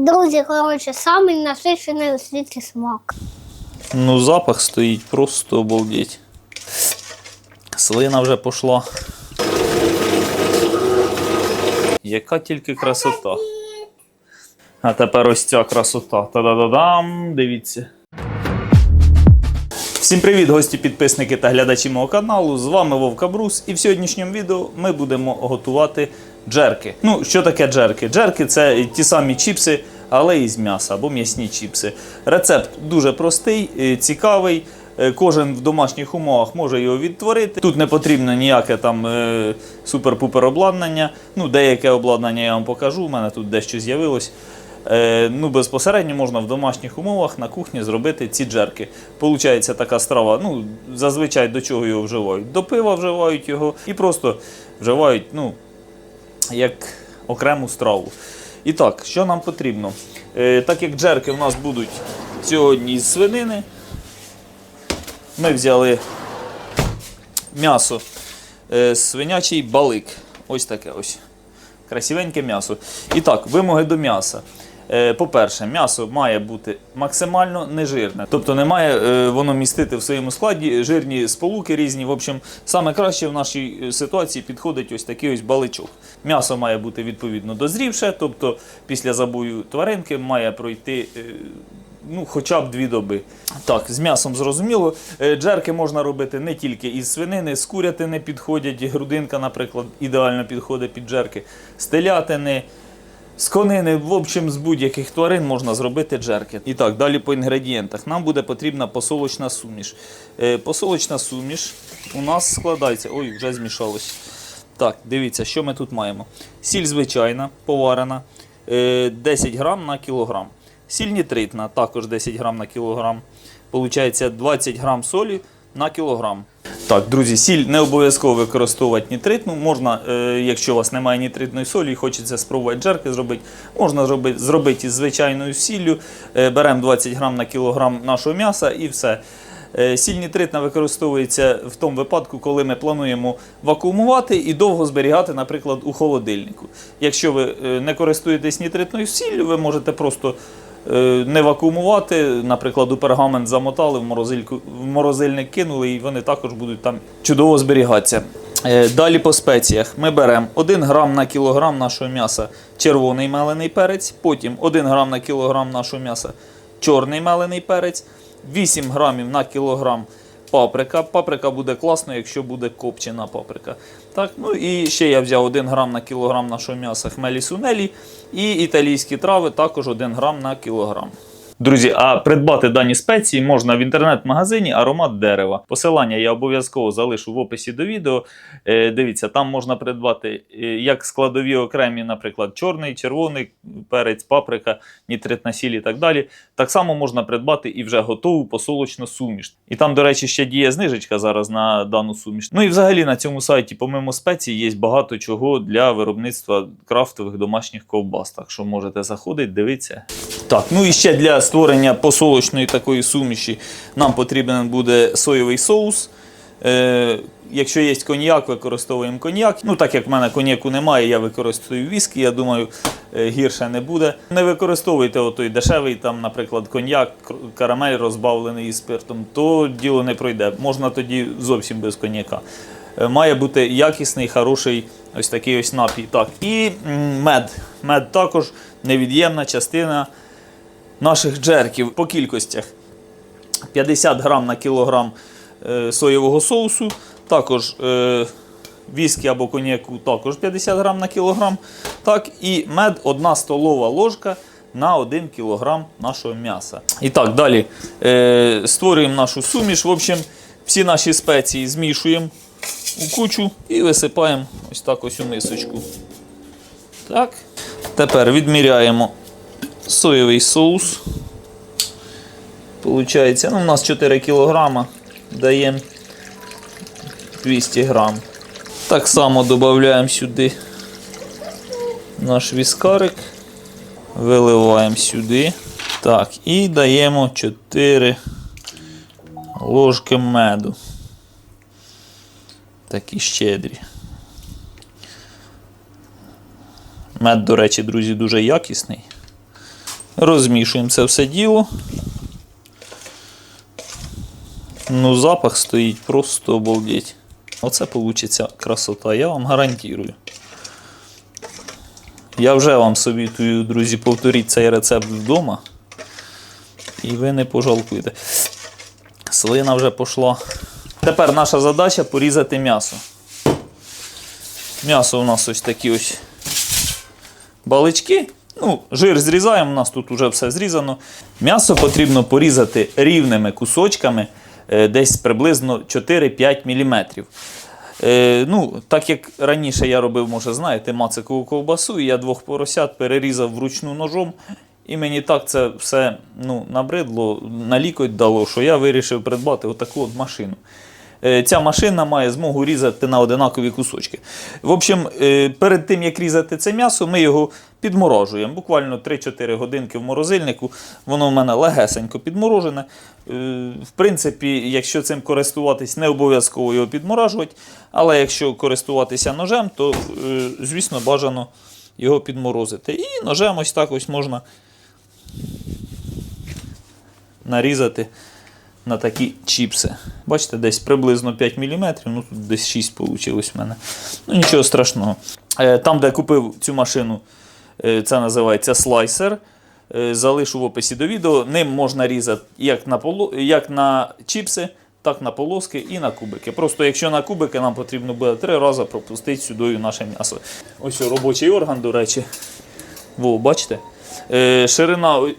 Друзі, коротше, самий насичений у світі смак. Ну, запах стоїть просто обалдеть. Слина вже пішла. Яка тільки красота. А тепер ось ця красота. Та-да-да-дам! Дивіться. Всім привіт, гості, підписники та глядачі мого каналу. З вами Вовка Брус, і в сьогоднішньому відео ми будемо готувати джерки. Ну, що таке джерки? Джерки це ті самі чіпси, але із м'яса або м'ясні чіпси. Рецепт дуже простий, е, цікавий. Е, Кожен в домашніх умовах може його відтворити. Тут не потрібно ніяке там е, супер-пупер обладнання. Ну, деяке обладнання я вам покажу. У мене тут дещо з'явилось. Ну, безпосередньо можна в домашніх умовах на кухні зробити ці джерки. Получається така страва. Ну, зазвичай до чого його вживають? До пива вживають його і просто вживають, ну, як окрему страву. І так, що нам потрібно? Е, так як джерки у нас будуть сьогодні з свинини, ми взяли м'ясо, е, свинячий балик. Ось таке ось. Красивеньке м'ясо. І так, вимоги до м'яса. Е, По-перше, м'ясо має бути максимально нежирне. Тобто не має е, воно містити в своєму складі жирні сполуки різні. В общем, саме краще в нашій е, ситуації підходить ось такий ось баличок. М'ясо має бути відповідно дозрівше, тобто після забою тваринки має пройти. Ну, хоча б дві доби. Так, з м'ясом зрозуміло. Джерки можна робити не тільки із свинини, з курятини підходять, грудинка, наприклад, ідеально підходить під джерки, з телятини, з конини, в общем, з будь-яких тварин можна зробити джерки. І так, далі по інгредієнтах. Нам буде потрібна посолочна суміш. Е, Посолочна суміш у нас складається. Ой, вже змішалось. Так, дивіться, що ми тут маємо. Сіль звичайна, поварена, е, 10 грам на кілограм. Сіль нітритна, також 10 грам на кілограм. Получається 20 грам солі на кілограм. Так, друзі, сіль не обов'язково використовувати нітритну. Можна, е, якщо у вас немає нітритної солі і хочеться спробувати джерки зробити, можна зробити, зробити із звичайною сіллю. Е, беремо 20 грам на кілограм нашого м'яса і все. Е, Сіль нітритна використовується в тому випадку, коли ми плануємо вакуумувати і довго зберігати, наприклад, у холодильнику. Якщо ви не користуєтесь нітритною сіллю, ви можете просто не вакуумувати, наприклад, у пергамент замотали, в, в морозильник кинули, і вони також будуть там чудово зберігатися. Е, Далі по спеціях ми беремо 1 грам на кілограм нашого м'яса червоний мелений перець, потім 1 грам на кілограм нашого м'яса чорний мелений перець, 8 грамів на кілограм паприка. Паприка буде класно, якщо буде копчена паприка. Так, ну і ще я взяв 1 грам на кілограм нашого м'яса хмелі сунелі і італійські трави також 1 грам на кілограм. Друзі, а придбати дані спеції можна в інтернет-магазині Аромат дерева. Посилання я обов'язково залишу в описі до відео. Е, дивіться, там можна придбати е, як складові окремі, наприклад, чорний, червоний перець, паприка, нітритна сіль і так далі. Так само можна придбати і вже готову посолочну суміш. І там, до речі, ще діє знижечка зараз на дану суміш. Ну і взагалі на цьому сайті, помимо спецій, є багато чого для виробництва крафтових домашніх ковбас. Так що можете заходити, дивитися. Так, ну і ще для створення посолочної такої суміші нам потрібен буде соєвий соус. Е, якщо є коньяк, використовуємо коньяк. Ну, так як в мене коньяку немає, я використовую віскі, я думаю, е, гірше не буде. Не використовуйте отой дешевий, там, наприклад, коньяк, карамель розбавлений із спиртом, то діло не пройде. Можна тоді зовсім без коньяка. Е, Має бути якісний, хороший ось такий ось напій. Так, і мед. Мед також невід'ємна частина наших джерків по кількостях. 50 грам на кілограм е, соєвого соусу, також е, віскі або коньяку також 50 грам на кілограм. Так, і мед 1 столова ложка на 1 кілограм нашого м'яса. І так, далі е, створюємо нашу суміш. В общем, всі наші спеції змішуємо у кучу і висипаємо ось так ось у мисочку. Так. Тепер відміряємо соєвий соус. Получається, ну, у нас 4 кг, даємо 200 грам. Так само додаємо сюди наш віскарик, виливаємо сюди. Так, і даємо 4 ложки меду. Такі щедрі. Мед, до речі, друзі, дуже якісний. Розмішуємо це все діло. Ну, запах стоїть просто обалдеть. Оце вийде красота, я вам гарантую. Я вже вам совітую, друзі, повторіть цей рецепт вдома. І ви не пожалкуєте. Слина вже пішла. Тепер наша задача порізати м'ясо. М'ясо у нас ось такі ось балички. Ну, жир зрізаємо, у нас тут вже все зрізано. М'ясо потрібно порізати рівними кусочками, е, десь приблизно 4-5 мм. Е, ну, так як раніше я робив, може, знаєте, мацикову ковбасу, і я двох поросят перерізав вручну ножом. І мені так це все ну, набридло, на лікоть дало, що я вирішив придбати отаку от машину. Е, Ця машина має змогу різати на одинакові кусочки. В общем, е, перед тим як різати це м'ясо, ми його підморожуємо. Буквально 3-4 годинки в морозильнику. Воно в мене легесенько підморожене. Е, В принципі, якщо цим користуватись, не обов'язково його підморажувати. Але якщо користуватися ножем, то, звісно, бажано його підморозити. І ножем ось так ось можна нарізати на такі чіпси. Бачите, десь приблизно 5 мм, ну тут десь 6 вийшло в мене. Ну нічого страшного. Е, Там, де я купив цю машину, е, це називається слайсер. Е, Залишу в описі до відео. Ним можна різати як на, поло... як на чіпси, так на полоски і на кубики. Просто якщо на кубики, нам потрібно буде три рази пропустити сюди наше м'ясо. Ось робочий орган, до речі. Во, бачите? Ширина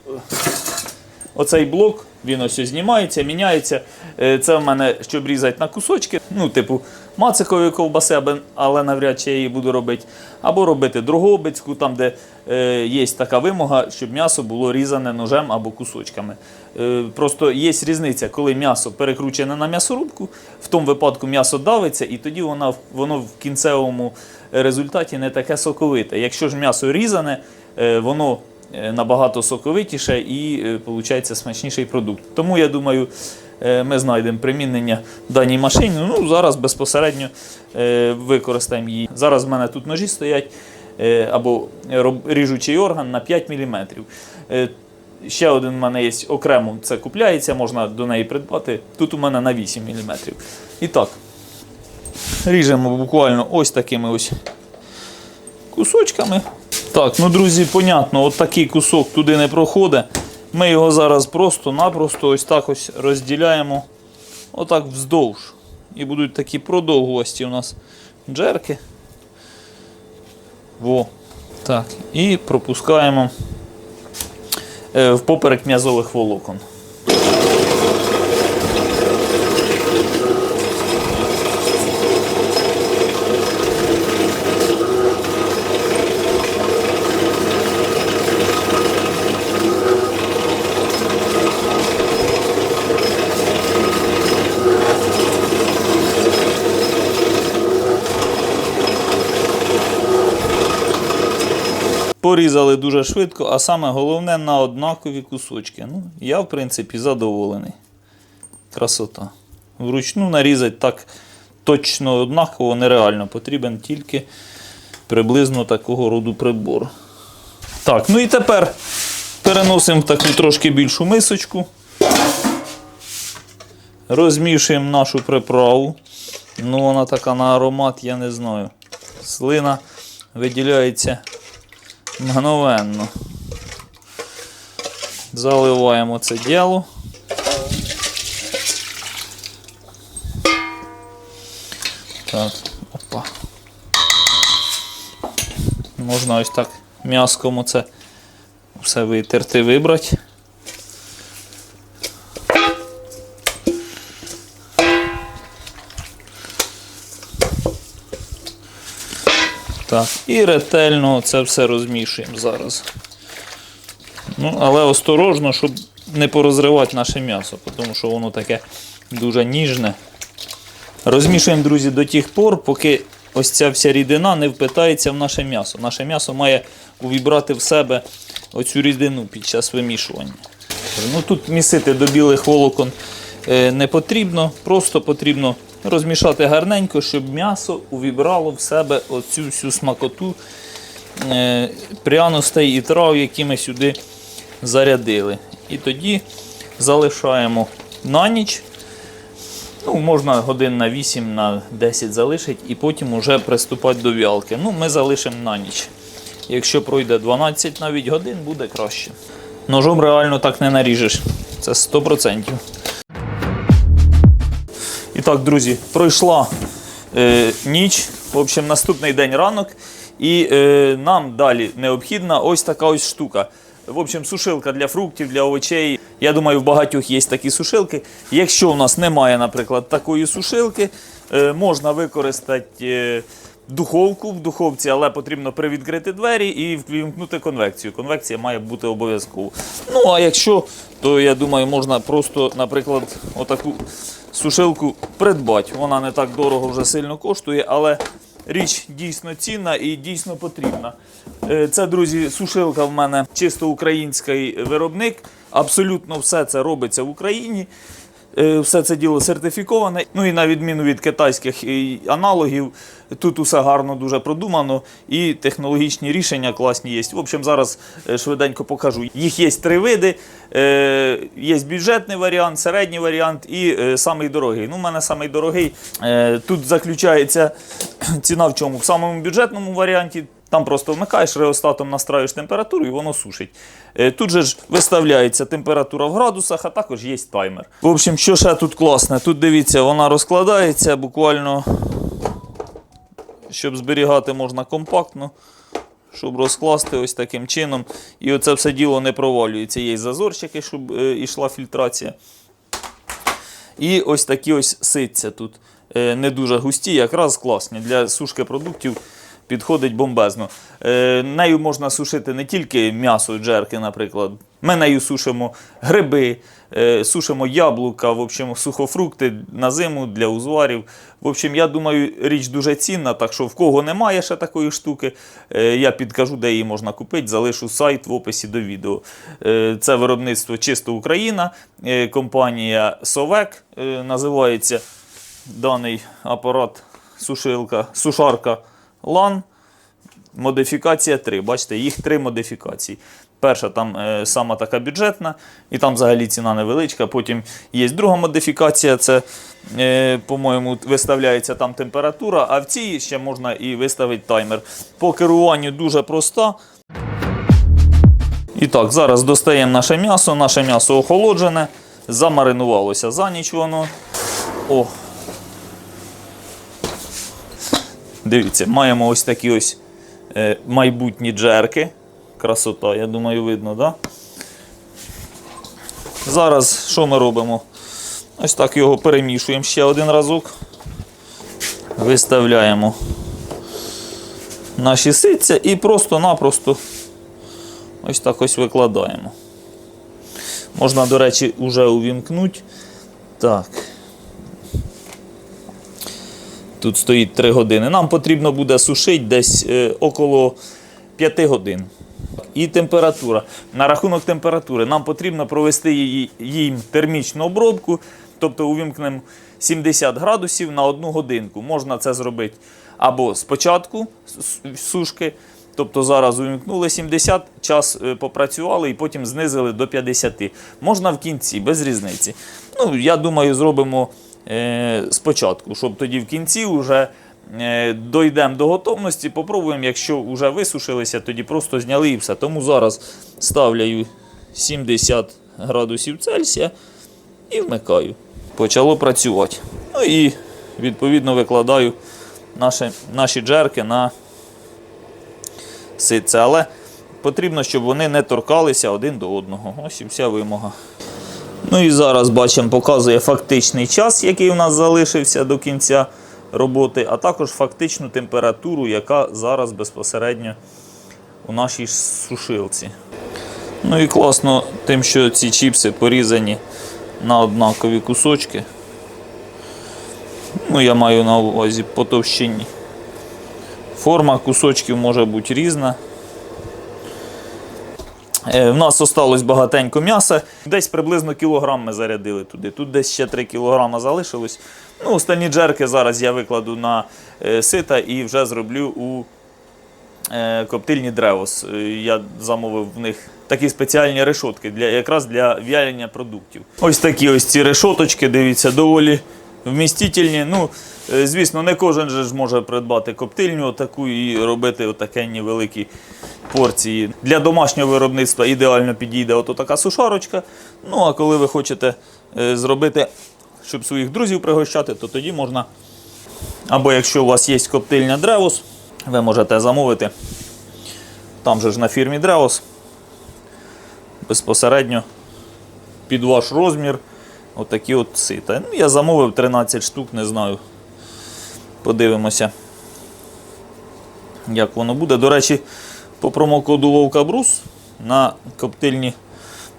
Оцей блок, він ось знімається, міняється. Е, Це в мене, щоб різати на кусочки, ну, типу, мацикової ковбаси, але навряд чи я її буду робити. Або робити другобицьку, там, де е, є така вимога, щоб м'ясо було різане ножем або кусочками. Е, просто є різниця, коли м'ясо перекручене на м'ясорубку, в тому випадку м'ясо давиться, і тоді воно, воно в кінцевому результаті не таке соковите. Якщо ж м'ясо різане, воно набагато соковитіше і виходить смачніший продукт. Тому я думаю, е, ми знайдемо примінення даній машині. Ну, зараз безпосередньо е, використаємо її. Зараз в мене тут ножі стоять е, або ріжучий орган на 5 мм. Ще один в мене є окремо, це купляється, можна до неї придбати. Тут у мене на 8 мм. І так, ріжемо буквально ось такими ось кусочками. Так, ну друзі, понятно, от такий кусок туди не проходить. Ми його зараз просто-напросто ось так ось розділяємо отак вздовж. І будуть такі продовгості у нас джерки. Во. Так, і пропускаємо е, в поперек м'язових волокон. Порізали дуже швидко, а саме головне на однакові кусочки. Ну, я, в принципі, задоволений. Красота. Вручну нарізати так точно однаково нереально. Потрібен тільки приблизно такого роду прибор. Так, ну і тепер переносимо в таку трошки більшу мисочку. Розмішуємо нашу приправу. Ну, вона така на аромат, я не знаю. Слина виділяється мгновенно. Заливаємо це діло. Так, опа. Можна ось так м'яском це все витерти, вибрати. Так, і ретельно це все розмішуємо зараз. Ну, але осторожно, щоб не порозривати наше м'ясо, тому що воно таке дуже ніжне. Розмішуємо, друзі, до тих пор, поки ось ця вся рідина не впитається в наше м'ясо. Наше м'ясо має увібрати в себе оцю рідину під час вимішування. Ну, Тут місити до білих волокон е, не потрібно, просто потрібно розмішати гарненько, щоб м'ясо увібрало в себе оцю всю смакоту е, пряностей і трав, які ми сюди зарядили. І тоді залишаємо на ніч. Ну, можна годин на 8, на 10 залишити і потім вже приступати до вялки. Ну, ми залишимо на ніч. Якщо пройде 12 навіть годин, буде краще. Ножом реально так не наріжеш. Це 100%. Так, друзі, пройшла е, ніч, в общем, наступний день ранок, і е, нам далі необхідна ось така ось штука. В общем, сушилка для фруктів, для овочей. Я думаю, в багатьох є такі сушилки. Якщо у нас немає, наприклад, такої сушилки, е, можна використати е, духовку в духовці, але потрібно привідкрити двері і вімкнути конвекцію. Конвекція має бути обов'язково. Ну, а якщо, то я думаю, можна просто, наприклад, отаку сушилку придбати. Вона не так дорого вже сильно коштує, але річ дійсно цінна і дійсно потрібна. Е, Це, друзі, сушилка в мене чисто український виробник. Абсолютно все це робиться в Україні. Е, Все це діло сертифіковане. Ну і на відміну від китайських аналогів, тут усе гарно дуже продумано і технологічні рішення класні є. В общем, зараз е, швиденько покажу. Їх є три види. Е, Є бюджетний варіант, середній варіант і самий дорогий. Ну, у мене самий дорогий. Тут заключається ціна в чому? В самому бюджетному варіанті. Там просто вмикаєш, реостатом настраюєш температуру і воно сушить. Е, Тут же ж виставляється температура в градусах, а також є таймер. В общем, що ще тут класне? Тут дивіться, вона розкладається буквально, щоб зберігати можна компактно, щоб розкласти ось таким чином. І оце все діло не провалюється. Є зазорчики, щоб е, йшла фільтрація. І ось такі ось ситця тут. Е, Не дуже густі, якраз класні. Для сушки продуктів підходить бомбезно. Е, Нею можна сушити не тільки м'ясо, джерки, наприклад. Ми нею сушимо гриби, е, сушимо яблука, в общем, сухофрукти на зиму для узварів. В общем, я думаю, річ дуже цінна, так що в кого немає ще такої штуки, е, я підкажу, де її можна купити, залишу сайт в описі до відео. Е, Це виробництво чисто Україна, е, компанія Совек е, називається даний апарат сушилка, сушарка LAN. Модифікація 3. Бачите, їх три модифікації. Перша там е, сама така бюджетна, і там взагалі ціна невеличка. Потім є друга модифікація, це, е, по-моєму, виставляється там температура, а в цій ще можна і виставити таймер. По керуванню дуже проста. І так, зараз достаємо наше м'ясо. Наше м'ясо охолоджене, замаринувалося за ніч воно. О. Дивіться, маємо ось такі ось е, майбутні джерки. Красота, я думаю, видно? Да? Зараз що ми робимо? Ось так його перемішуємо ще один разок. Виставляємо наші ситця і просто-напросто ось так ось викладаємо. Можна, до речі, вже увімкнути. Так. Тут стоїть 3 години. Нам потрібно буде сушити десь е, около 5 годин. І температура. На рахунок температури нам потрібно провести їм термічну обробку, тобто увімкнемо 70 градусів на одну годинку. Можна це зробити або спочатку сушки, тобто зараз увімкнули 70, час е, попрацювали і потім знизили до 50. Можна в кінці, без різниці. Ну, я думаю, зробимо спочатку, щоб тоді в кінці вже е, дійдемо до готовності, попробуємо, якщо вже висушилися, тоді просто зняли і все. Тому зараз ставляю 70 градусів Цельсія і вмикаю. Почало працювати. Ну і відповідно викладаю наші, наші джерки на ситце. Але потрібно, щоб вони не торкалися один до одного. Ось і вся вимога. Ну і зараз бачимо, показує фактичний час, який у нас залишився до кінця роботи, а також фактичну температуру, яка зараз безпосередньо у нашій сушилці. Ну і класно тим, що ці чіпси порізані на однакові кусочки. Ну, я маю на увазі по товщині. Форма кусочків може бути різна. Е, В нас осталось багатенько м'яса. Десь приблизно кілограм ми зарядили туди. Тут десь ще 3 кілограма залишилось. Ну, останні джерки зараз я викладу на е, сита і вже зроблю у е, коптильні Древос. Я замовив в них такі спеціальні решотки для, якраз для в'ялення продуктів. Ось такі ось ці решоточки, дивіться, доволі вмістительні. Ну, е, звісно, не кожен же ж може придбати коптильню таку і робити отакенні великі порції. Для домашнього виробництва ідеально підійде ото така сушарочка. Ну, а коли ви хочете е, зробити, щоб своїх друзів пригощати, то тоді можна. Або якщо у вас є коптильня Древос, ви можете замовити. Там же ж на фірмі Древос. Безпосередньо під ваш розмір. Отакі от сита. Ну, я замовив 13 штук, не знаю. Подивимося, як воно буде. До речі, по промокоду Вовка Брус на коптильні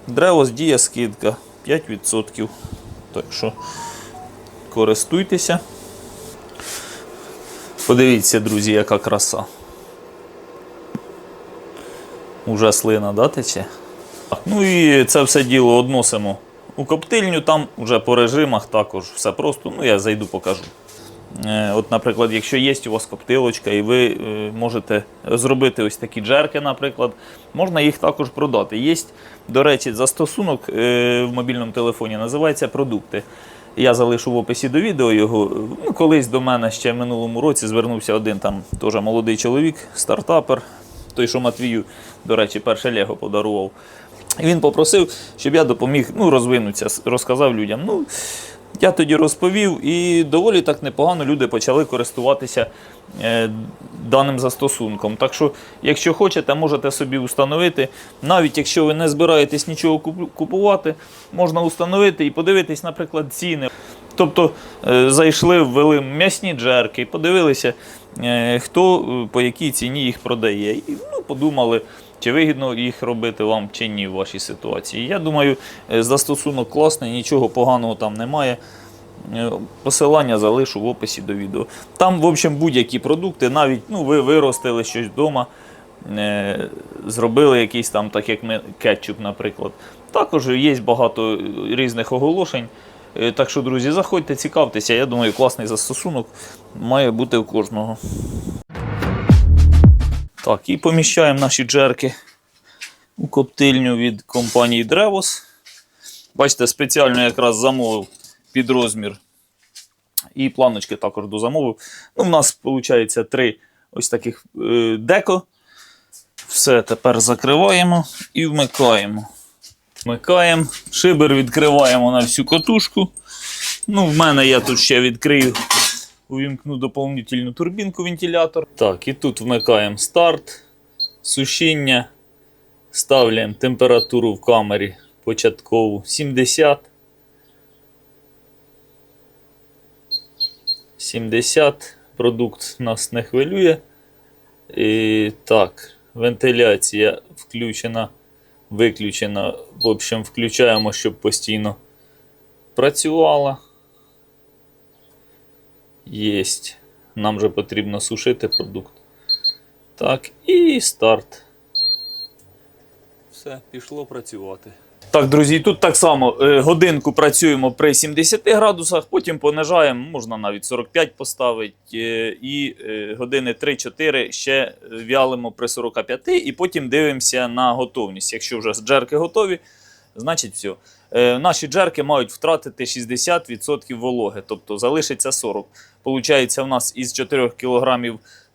Древос діє скидка 5%. Так що користуйтеся. Подивіться, друзі, яка краса. Уже слина, да, тече? Ну і це все діло односимо у коптильню, там вже по режимах також все просто. Ну, я зайду покажу. Е, От, наприклад, якщо є у вас коптилочка, і ви е, можете зробити ось такі джерки, наприклад, можна їх також продати. Є, до речі, застосунок е, в мобільному телефоні, називається продукти. Я залишу в описі до відео його. Ну, колись до мене ще в минулому році звернувся один там теж молодий чоловік, стартапер, той, що Матвію, до речі, перше Лего подарував. Він попросив, щоб я допоміг ну, розвинутися, розказав людям. Ну, я тоді розповів, і доволі так непогано люди почали користуватися е, даним застосунком. Так що, якщо хочете, можете собі установити. Навіть якщо ви не збираєтесь нічого купувати, можна установити і подивитись, наприклад, ціни. Тобто е, зайшли, ввели м'ясні джерки подивилися, е, хто е, по якій ціні їх продає. І ну, подумали, чи вигідно їх робити вам чи ні в вашій ситуації. Я думаю, е, застосунок класний, нічого поганого там немає. Е, Посилання залишу в описі до відео. Там, в общем, будь-які продукти, навіть ну, ви виростили щось вдома, е, зробили якийсь там, так як ми, кетчуп, наприклад. Також є багато різних оголошень. Так що, друзі, заходьте, цікавтеся. Я думаю, класний застосунок має бути у кожного. Так, і поміщаємо наші джерки у коптильню від компанії Drevos. Бачите, спеціально якраз замовив під розмір. І планочки також дозамовив. Ну, у нас виходить три ось таких е, деко. Все, тепер закриваємо і вмикаємо. Вмикаємо. Шибер відкриваємо на всю катушку. Ну, в мене я тут ще відкрию, увімкну доповнительну турбінку вентилятор. Так, і тут вмикаємо старт, сушіння. Ставляємо температуру в камері початкову 70. 70. Продукт нас не хвилює. І, так, вентиляція включена, виключена. В общем, включаємо, щоб постійно працювала. Єсть. Нам же потрібно сушити продукт. Так, і старт. Все, пішло працювати. Так, друзі, тут так само е, годинку працюємо при 70 градусах, потім понижаємо, можна навіть 45 поставити, е, і е, години 3-4 ще вялимо при 45, і потім дивимося на готовність. Якщо вже джерки готові, значить все. Е, Наші джерки мають втратити 60% вологи, тобто залишиться 40. Получається, в нас із 4 кг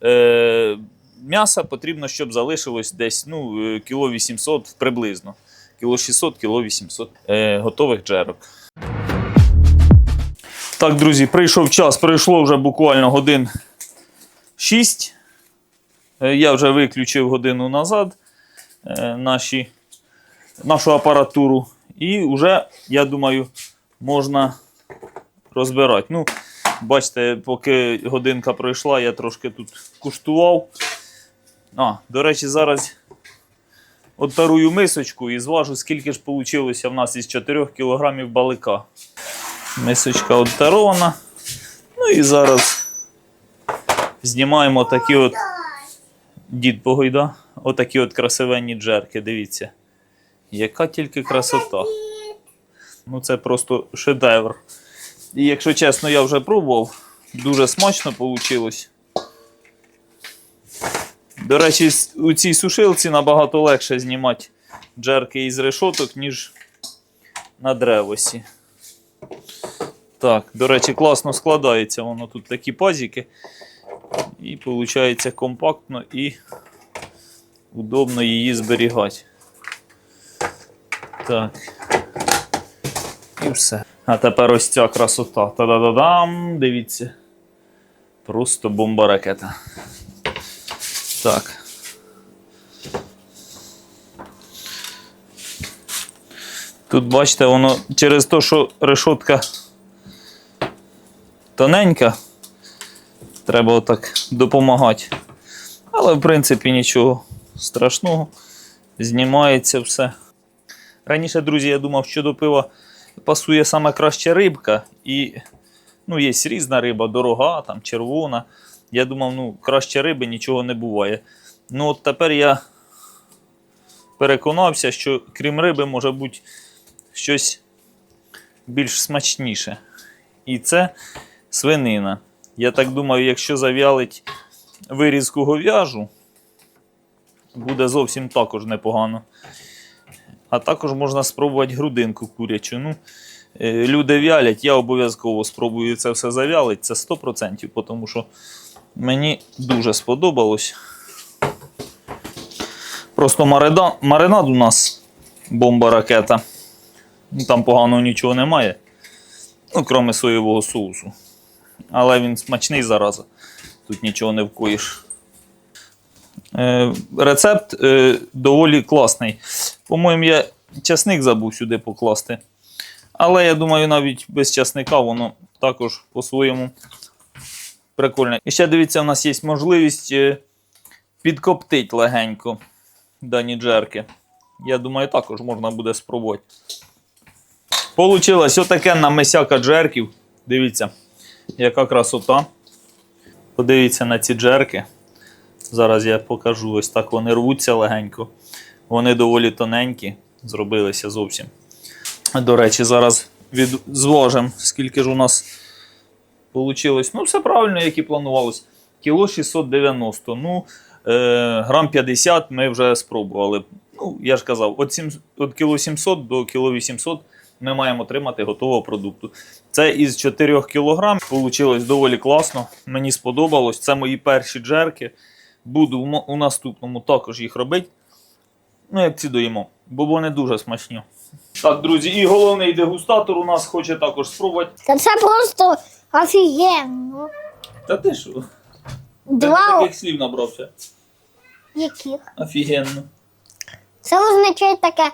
е, м'яса потрібно, щоб залишилось десь ну, е, кіло 800 приблизно. Кіло 600, кіло 800 е, готових джерок. Так, друзі, прийшов час, пройшло вже буквально годин 6. Е, я вже виключив годину назад наші, нашу апаратуру. І вже, я думаю, можна розбирати. Ну, бачите, поки годинка пройшла, я трошки тут куштував. А, до речі, зараз оттарую мисочку і зважу, скільки ж вийшло в нас із 4 кг балика. Мисочка оттарована. Ну і зараз знімаємо такі от дід Погойда. Отакі от красивенні джерки, дивіться. Яка тільки красота. Ну це просто шедевр. І якщо чесно, я вже пробував. Дуже смачно вийшло. До речі, у цій сушилці набагато легше знімати джерки із решоток, ніж на древосі. Так, до речі, класно складається воно тут такі пазики. І виходить компактно і удобно її зберігати. Так. І все. А тепер ось ця красота. Та-да-да-дам! Дивіться. Просто бомба ракета. Так. Тут бачите, воно через те, що решотка тоненька, треба отак допомагати. Але в принципі нічого страшного. Знімається все. Раніше, друзі, я думав, що до пива пасує саме краще рибка. І ну, є різна риба, дорога, там, червона. Я думав, ну, краще риби нічого не буває. Ну, от тепер я переконався, що крім риби може бути щось більш смачніше. І це свинина. Я так думаю, якщо зав'ялить вирізку говяжу, буде зовсім також непогано. А також можна спробувати грудинку курячу. Ну, е, люди вялять, я обов'язково спробую це все завялити. Це 100%, тому що мені дуже сподобалось. Просто марида, маринад у нас бомба ракета. Ну, Там поганого нічого немає. Ну, крім соєвого соусу. Але він смачний зараза. Тут нічого не вкоїш. Е, рецепт е, доволі класний. По-моєму, я часник забув сюди покласти. Але я думаю, навіть без часника воно також по-своєму прикольне. І ще дивіться, у нас є можливість е, підкоптити легенько дані джерки. Я думаю, також можна буде спробувати. Получилось отаке намисяка джерків. Дивіться, яка красота. Подивіться на ці джерки. Зараз я покажу. Ось так вони рвуться легенько. Вони доволі тоненькі, зробилися зовсім. До речі, зараз від... зважимо, скільки ж у нас вийшло. Ну, все правильно, як і планувалось. Кіло 690. Ну, е, грам 50 ми вже спробували. Ну, я ж казав, від, 7, від кіло 700 до кіло 800 ми маємо отримати готового продукту. Це із 4 кг. Вийшло доволі класно. Мені сподобалось. Це мої перші джерки. Буду у наступному також їх робити. Ну, як ці доїмо, бо вони дуже смачні. Так, друзі, і головний дегустатор у нас хоче також спробувати. Та це просто офігенно. Та ти що? Ти Два таких слів набрався. яких? Офігенно. Це означає таке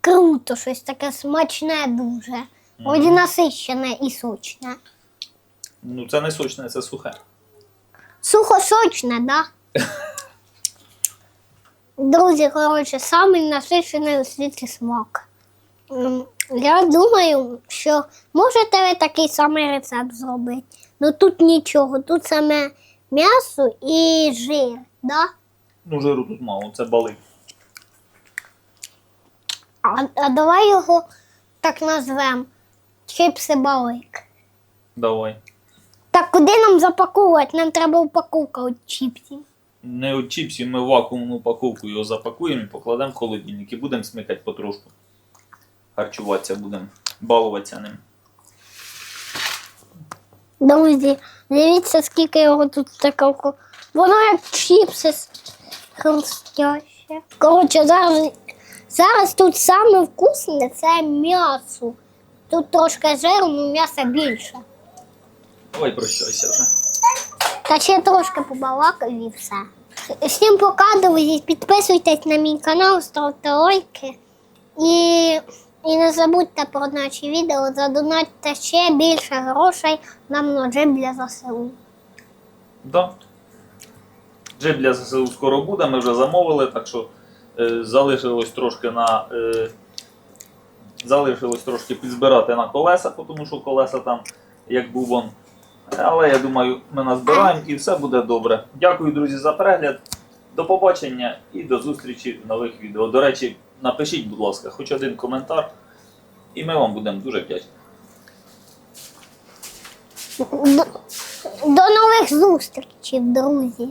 круто, щось таке смачне дуже. Вроді насищене і сочне. Ну, це не сочне, це сухе. Сухо-сочне, да? Друзі, коротше, самий насичений у світі смак. Я думаю, що можете ви такий самий рецепт зробити. Ну тут нічого, тут саме м'ясо і жир, да? Ну, жиру тут мало, це балик. А, а давай його так назвемо. Чипси балик. Давай. Так куди нам запакувати? Нам треба упаковка від чіпсів. Не от чіпсів, ми в вакуумну упаковку його запакуємо і покладемо в холодильник і будемо смикати потрошку. Харчуватися будемо, балуватися ним. Друзі, дивіться, скільки його тут такого. Воно як чіпси хрустяще. Коротше, зараз, зараз тут саме вкусне це м'ясо. Тут трошки жиру, але м'яса більше. Давай прощайся вже. Та ще трошки побалакаю і все. Всім пока, друзі, підписуйтесь на мій канал, ставте лайки. І, і не забудьте про наші відео, задонатьте ще більше грошей нам на джип для ЗСУ. Да. Джип для ЗСУ скоро буде, ми вже замовили, так що е, залишилось трошки на. Е, залишилось трошки підзбирати на колеса, тому що колеса там як бубон. Але я думаю, ми назбираємо і все буде добре. Дякую, друзі, за перегляд. До побачення і до зустрічі в нових відео. До речі, напишіть, будь ласка, хоч один коментар, і ми вам будемо дуже вдячні. До, нових зустрічей, друзі.